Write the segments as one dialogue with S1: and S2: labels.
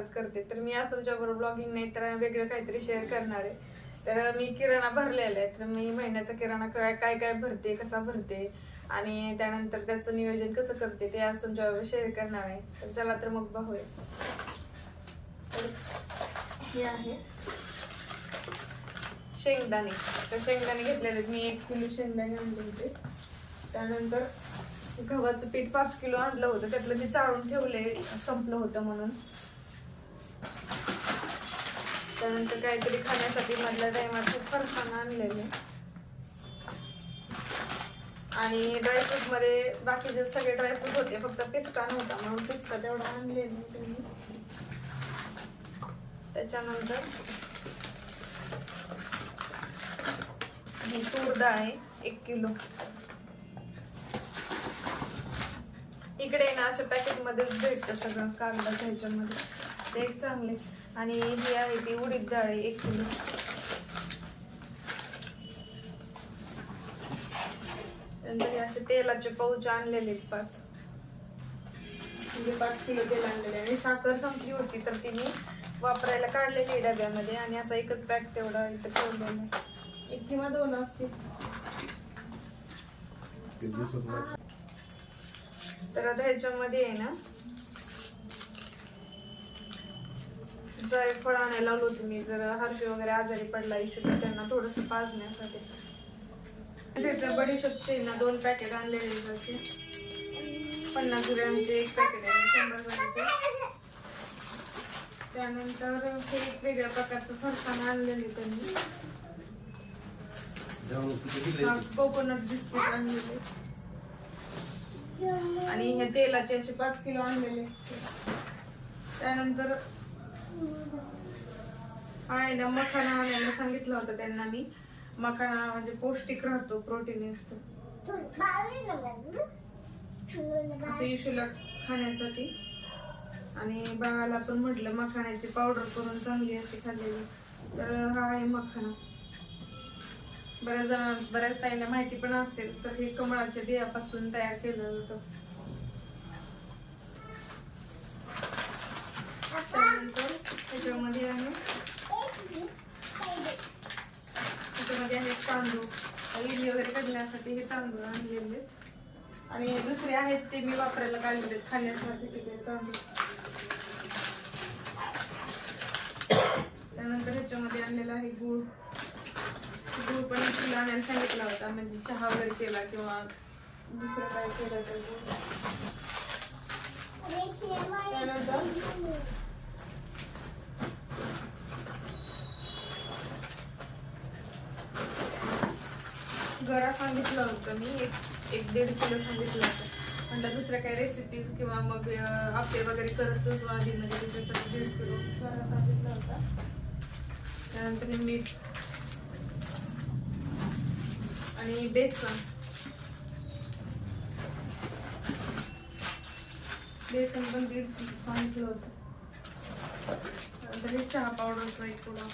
S1: परत करते. तर मी आज तुमच्याबरोबर ब्लॉगिंग नाही तर वेगळं काहीतरी शेअर करणार आहे. तर मी किराणा भरलेला आहे. तर मी महिन्याचा किराणा काय काय काय भरते कसा भरते आणि त्यानंतर त्याचं नियोजन कसं करते ते आज तुमच्याबरोबर शेअर करणार आहे. तर चला तर मग पाहूया तर हे आहे. शेंगदाणे. तर शेंगदाणे घेतलेले. मी एक किलो शेंगदाणे आणले होते. त्यानंतर गव्हाचं पीठ पाच किलो आणलं होतं. त्यातलं मी चाळून ठेवले. संपलं होतं म्हणून. त्यानंतर काहीतरी खाण्यासाठी मधल्या टायमात फरसाण आणलेले. आणि ड्रायफ्रूटमध्ये बाकीचे सगळे ड्रायफ्रूट होते फक्त पिस्ता नव्हता म्हणून पिस्ता तेवढा आणलेला त्यांनी. त्याच्यानंतर ही तूर डाळ आहे एक किलो. इकडे ना अशा पॅकेट मध्येच भेटतं सगळं कागदा ह्याच्यामध्ये. ते एक चांगले. आणि ही आहे ती उडीद डाळ आहे एक किलो. असे तेलाचे पाऊच आणलेले पाच. म्हणजे पाच किलो तेल आणलेले आणि साखर संपली होती तर ती मी वापरायला काढलेली डब्यामध्ये आणि असा एकच पॅक तेवढा इथं ठेवलेला आहे. एक किंवा दोन असतील. तर आता ह्याच्यामध्ये आहे ना जायफळ आणायला लावलं होतं मी. जर हर्षी वगैरे आजारी पडला इशू तर त्यांना थोडस पाजण्यासाठी. त्याचं बडीशेपचे ना दोन पॅकेट आणलेले असे. पन्नास ग्रॅमचे एक पॅकेट आहे शंभर ग्रॅमचे. त्यानंतर हे एक वेगळ्या प्रकारचं फरसाण आणलेले त्यांनी. कोकोनट बिस्किट आणलेले. आणि हे तेलाचे असे पाच किलो आणलेले त्यानंतर आहे ना मखाना आणायला सांगितलं होतं त्यांना मी. मखाना म्हणजे पौष्टिक राहतो प्रोटीन असतो. असं इशूला खाण्यासाठी. आणि बाळाला पण म्हटलं मखाण्याची पावडर करून चांगली असते खाल्लेली. तर हा आहे मखाना. बऱ्याच जण बऱ्याच ताईंना माहिती पण असेल तर हे कमळाच्या बियापासून तयार केलं जातं त्यानंतर त्याच्यामध्ये आहे. त्याच्यामध्ये आहे तांदूळ. इडली वगैरे करण्यासाठी हे तांदूळ आणलेले आहेत. आणि दुसरे आहेत ते मी वापरायला काढलेले आहेत खाण्यासाठी ते तांदूळ. त्यानंतर ह्याच्यामध्ये आणलेला आहे गूळ. गूळ पण तुला आणायला सांगितला होता. म्हणजे चहा वगैरे केला किंवा दुसरं काय केलं तर गूळ त्यानंतर गरा सांगितलं होतं मी एक एक दीड किलो सांगितलं होतं. म्हटलं दुसऱ्या काही रेसिपीज किंवा मग अं, आपे वगैरे करतच आधी म्हणजे त्याच्यासाठी दीड किलो गरा सांगितला होता. त्यानंतर मीठ आणि बेसन. बेसन पण दीड सांगितलं होतं. त्यानंतर चहा पावडरचा एक थोडा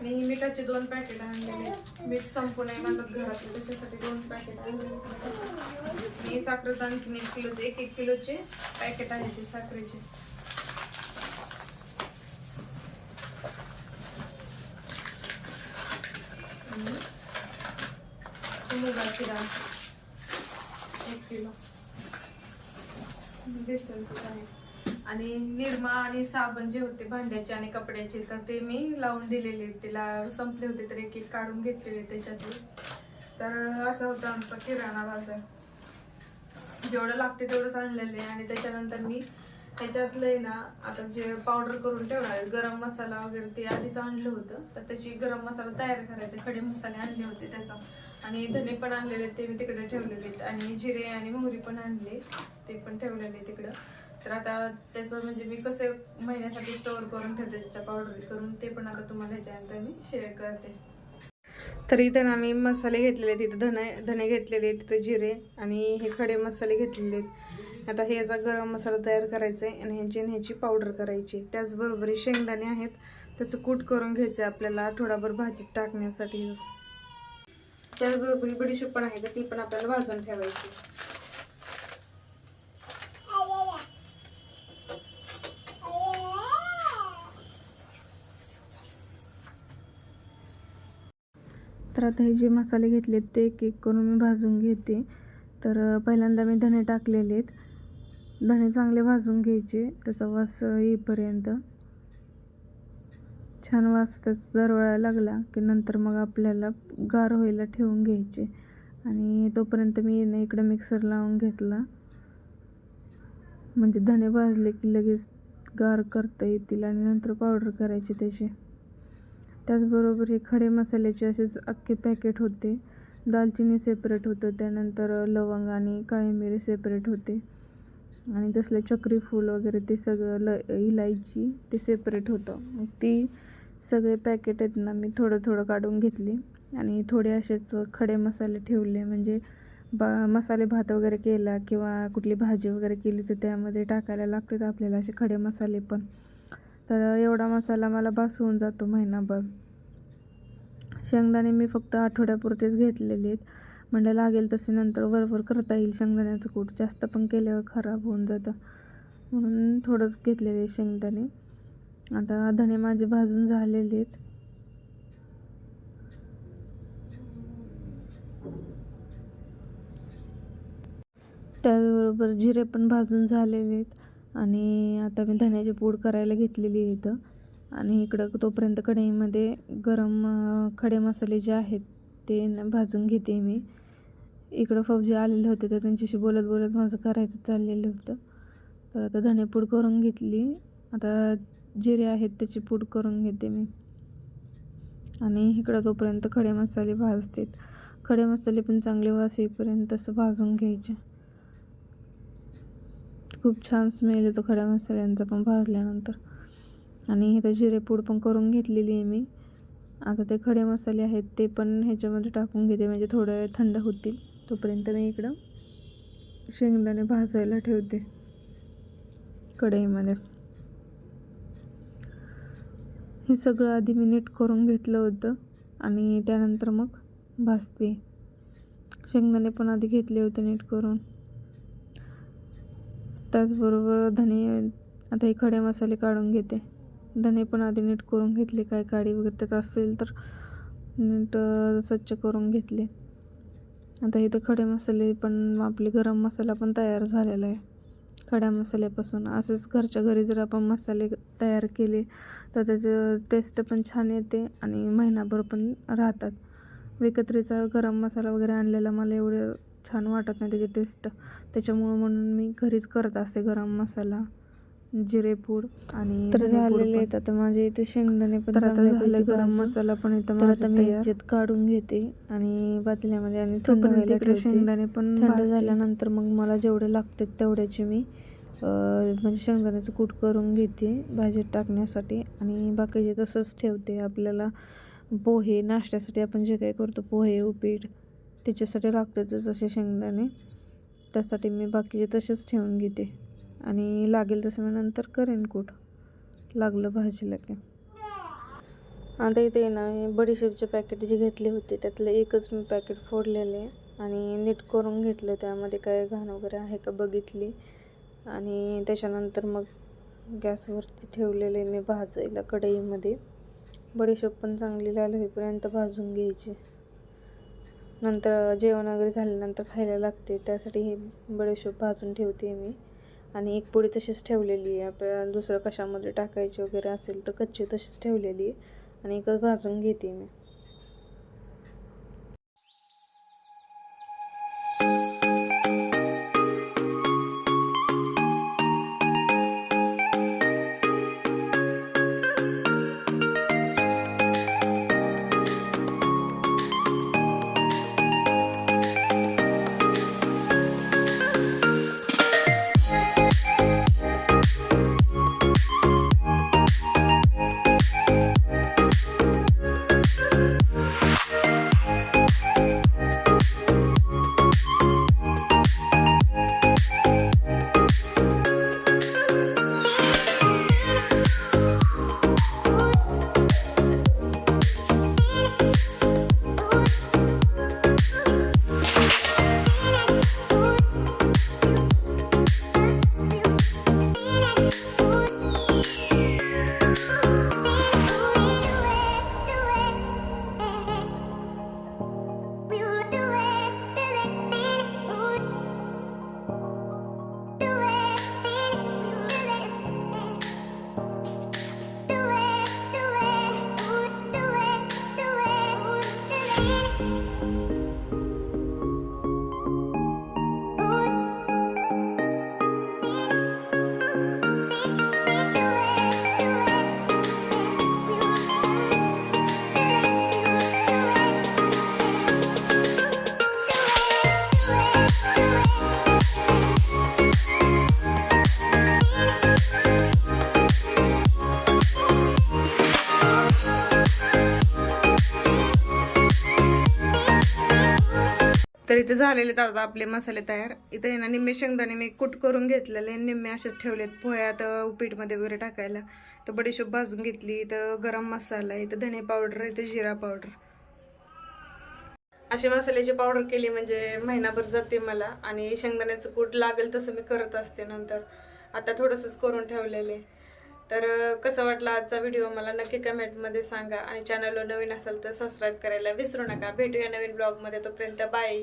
S1: आणि ही मिठाचे दोन पॅकेट आणलेले मीठ संपून आहे माझं घरातलं त्याच्यासाठी दोन पॅकेट आणलेले आणि साखरेचं आणखीन एक किलोचे एक एक किलोचे पॅकेट आहे ते साखरेचे. मुगाची डाळ एक किलो. बेसन पीठ आहे आणि निरमा आणि साबण जे होते भांड्याचे आणि कपड्याचे तर ते मी लावून दिलेले तिला संपले होते तर एक एक काढून घेतलेले त्याच्यातून तर असं होतं आमचा किराणा बाजार. जेवढं लागते तेवढंच आणलेले आणि त्याच्यानंतर मी त्याच्यातलं आहे ना आता जे पावडर करून ठेवणार गरम मसाला वगैरे ते आधीच आणलं होतं. तर त्याची गरम मसाला तयार करायचे खडे मसाले आणले होते त्याचा. आणि धने पण आणलेले ते मी तिकडे ठेवलेले आहेत. आणि जिरे आणि मोहरी पण आणले ते पण ठेवलेले तिकडं. तर आता त्याचं म्हणजे मी कसं महिन्यासाठी स्टोअर करून ठेवते त्याच्या पावडर करून ते पण आता तुम्हाला ह्याच्यानंतर मी शेअर करते. तर इथं ना मी मसाले घेतलेले आहेत इथं धने धने घेतलेले आहेत तिथं जिरे आणि हे खडे मसाले घेतलेले आहेत. आता हे याचा गरम मसाला तयार करायचा आहे आणि ह्याची ह्याची पावडर करायची त्याचबरोबर शेंगदाणे आहेत त्याचं कूट करून घ्यायचं आहे आपल्याला आठवडाभर भाजीत टाकण्यासाठी. त्याचबरोबर ही बडीशेप पण आहे तर ती पण आपल्याला भाजून ठेवायची पात्रात हे जे मसाले घेतलेत ते एक एक करून मी भाजून घेते. तर पहिल्यांदा मी धणे टाकलेले आहेत धणे चांगले भाजून घ्यायचे. त्याचा वास येईपर्यंत. छान वास त्याचा दरवळायला लागला की नंतर मग आपल्याला गार व्हायला ठेवून घ्यायचे. आणि तोपर्यंत मी ना इकडं मिक्सर लावून घेतला. म्हणजे धणे भाजले की लगेच गार करता येतील आणि नंतर पावडर करायची त्याची. त्याचबरोबर हे खडे मसाल्याचे असेच अख्खे पॅकेट होते. दालचिनी सेपरेट होतं त्यानंतर लवंग आणि काळी मिरी सेपरेट होते. आणि तसलं चक्री फूल वगैरे ते सगळं ल इलायची ते सेपरेट होतं. मग ती सगळे पॅकेट आहेत ना मी थोडं थोडं काढून घेतली. आणि थोडे असेच खडे मसाले ठेवले. म्हणजे बा मसाले भात वगैरे केला किंवा कुठली भाजी वगैरे केली तर त्यामध्ये टाकायला लागतात आपल्याला असे खडे मसाले पण. तर एवढा मसाला मला बास होऊन जातो महिनाभर. शेंगदाणे मी फक्त आठवड्यापुरतेच घेतलेले आहेत. म्हणजे लागेल तसे नंतर वरवर करता येईल शेंगदाण्याचं कूट. जास्त पण केल्यावर खराब होऊन जातं. म्हणून थोडंच घेतलेले शेंगदाणे. आता धणे माझे भाजून झालेले आहेत. त्याचबरोबर जिरे पण भाजून झालेले आहेत. आणि आता मी धण्याची पूड करायला घेतलेली आहे इथं. आणि इकडं तोपर्यंत कढईमध्ये गरम खडे मसाले जे आहेत ते भाजून घेते मी. इकडं फौजी आलेले होते तर त्यांच्याशी बोलत बोलत माझं करायचं चाललेलं होतं. तर आता धणेपूड करून घेतली. आता जिरे आहेत त्याची पूड करून घेते मी. आणि इकडं तोपर्यंत खडे मसाले भाजतात. खडे मसाले पण चांगले वास येईपर्यंत असं भाजून घ्यायचे. खूप छान स्मेल येतो खड्या मसाल्यांचा पण भाजल्यानंतर. आणि इथं जिरेपूड पण करून घेतलेली आहे मी. आता ते खडे मसाले आहेत ते पण ह्याच्यामध्ये टाकून घेते म्हणजे थोड्या वेळ थंड होतील. तोपर्यंत मी इकडं शेंगदाणे भाजायला ठेवते कढईमध्ये. हे सगळं आधी मी नीट करून घेतलं होतं आणि त्यानंतर मग भाजते. शेंगदाणे पण आधी घेतले होते नीट करून. त्याचबरोबर धने आता हे खडे मसाले काढून घेते. धने पण आधी नीट करून घेतले. काय काडी वगैरे त्यात असेल तर नीट स्वच्छ करून घेतले. आता इथं खडे मसाले पण आपले गरम मसाला पण तयार झालेला आहे. खड्या मसाल्यापासून. असेच घरच्या घरी जर आपण मसाले तयार केले तर त्याचं टेस्ट पण छान येते आणि महिनाभर पण राहतात. विकत्रीचा गरम मसाला वगैरे आणलेला मला एवढं छान वाटत नाही त्याची टेस्ट त्याच्यामुळं म्हणून मी घरीच करत असते गरम मसाला जिरेपूड आणि
S2: तर झालेले. आहेत आता माझे इथे शेंगदाणे पण
S1: आता झालं गरम. मसाला पण इथं माझा
S2: मी
S1: तयार
S2: ह्याच्यात काढून घेते आणि पातेल्यामध्ये आणि थंड ठेवते
S1: शेंगदाणे पण
S2: थंड. झाल्यानंतर मग मला जेवढे लागतात तेवढ्याचे मी म्हणजे शेंगदाण्याचं कूट करून घेते भाजीत टाकण्यासाठी आणि बाकीचे तसंच ठेवते आपल्याला पोहे नाश्त्यासाठी आपण जे काही करतो पोहे उपीट त्याच्यासाठी लागतात जसे शेंगदाणे त्यासाठी मी बाकीचे तसेच ठेवून घेते. आणि लागेल तसं मी नंतर करेन कूट लागलं भाजीला की आता इथे ना मी बडीशेपचे पॅकेट जे घेतले होते त्यातलं एकच मी पॅकेट फोडलेले आणि नीट करून घेतलं त्यामध्ये काय घाण वगैरे आहे का बघितली. आणि त्याच्यानंतर मग गॅसवरती ठेवलेले मी भाजायला कढईमध्ये. बडीशेप पण चांगली लाल होईपर्यंत भाजून घ्यायची. नंतर जेवण वगैरे झाल्यानंतर खायला लागते. त्यासाठी हे बडेशोप भाजून ठेवते मी. आणि एक पोळी तशीच ठेवलेली आहे. आपल्याला दुसरं कशामध्ये टाकायची वगैरे असेल तर कच्ची तशीच ठेवलेली आहे. आणि एकच भाजून घेते मी.
S1: इथे झालेले आहेत आता आपले मसाले तयार. इथे ना निम्मे शेंगदाणे मी कुट करून घेतलेले निम्मे असेच ठेवलेत पोह्यात उपीटमध्ये वगैरे टाकायला. तर बडीशोप भाजून घेतली इथं गरम मसाला इथं धने पावडर इथं जिरा पावडर. अशी मसाल्याची पावडर केली म्हणजे महिनाभर जाते मला आणि शेंगदाण्याचं कूट लागेल तसं मी करत असते नंतर. आता थोडंसंच करून ठेवलेले. तर कसं वाटलं आजचा व्हिडिओ मला नक्की कमेंटमध्ये सांगा आणि चॅनलवर नवीन असेल तर सबस्क्राईब करायला विसरू नका. भेटूया नवीन ब्लॉगमध्ये तोपर्यंत बाय